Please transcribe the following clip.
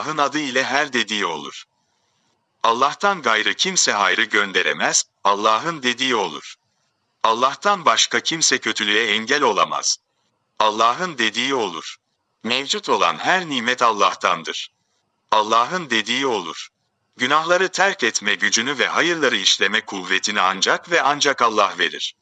Allah'ın adı ile her dediği olur. Allah'tan gayrı kimse hayrı gönderemez, Allah'ın dediği olur. Allah'tan başka kimse kötülüğe engel olamaz. Allah'ın dediği olur. Mevcut olan her nimet Allah'tandır. Allah'ın dediği olur. Günahları terk etme gücünü ve hayırları işleme kuvvetini ancak ve ancak Allah verir.